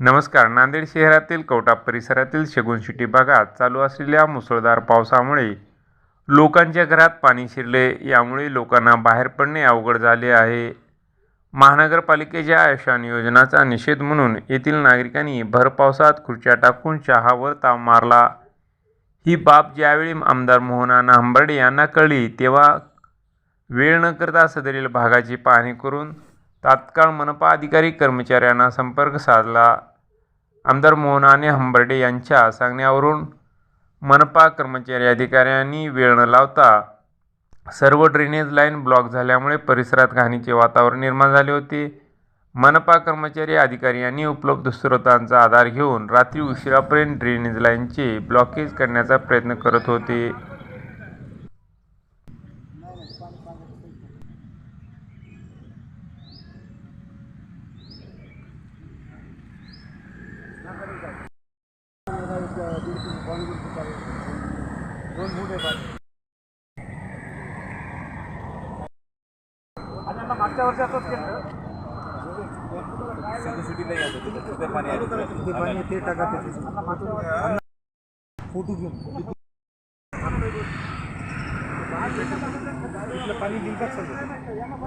नमस्कार. नांदेड शहरातील कवटा परिसरातील शेगुन सिटी भागात चालू असलेल्या मुसळधार पावसामुळे लोकांच्या घरात पाणी शिरले. यामुळे लोकांना बाहेर पडणे अवघड झाले आहे. महानगरपालिकेच्या आयुष्यान योजनाचा निषेध म्हणून येथील नागरिकांनी भर पावसात खुर्च्या टाकून चहावर ताव मारला. ही बाब ज्यावेळी आमदार मोहनाना हंबर्डे यांना कळली तेव्हा वेळ न करता सदरील भागाची पाहणी करून तात्काळ मनपा अधिकारी कर्मचाऱ्यांना संपर्क साधला. आमदार मोहनाने हंबर्डे यांच्या सांगण्यावरून मनपा कर्मचारी अधिकाऱ्यांनी वेळ न लावता सर्व ड्रेनेज लाईन ब्लॉक झाल्यामुळे परिसरात घाणीचे वातावरण निर्माण झाले होते. मनपा कर्मचारी अधिकारी यांनी उपलब्ध स्रोतांचा आधार घेऊन रात्री उशिरापर्यंत ड्रेनेज लाईनचे ब्लॉकेज करण्याचा प्रयत्न करत होते. मागच्या वर्षी असंच केलं पाणी ते टाका फोटो घेऊन पाणी लिंकात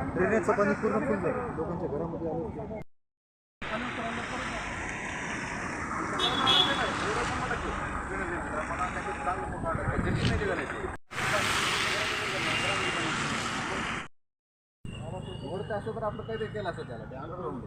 ड्रेनेजचं पाणी पूर्ण फुल लोकांच्या घरामध्ये आलं ओढतं असं तर आपलं काही केलं असं त्याला ते अंडरग्राऊंड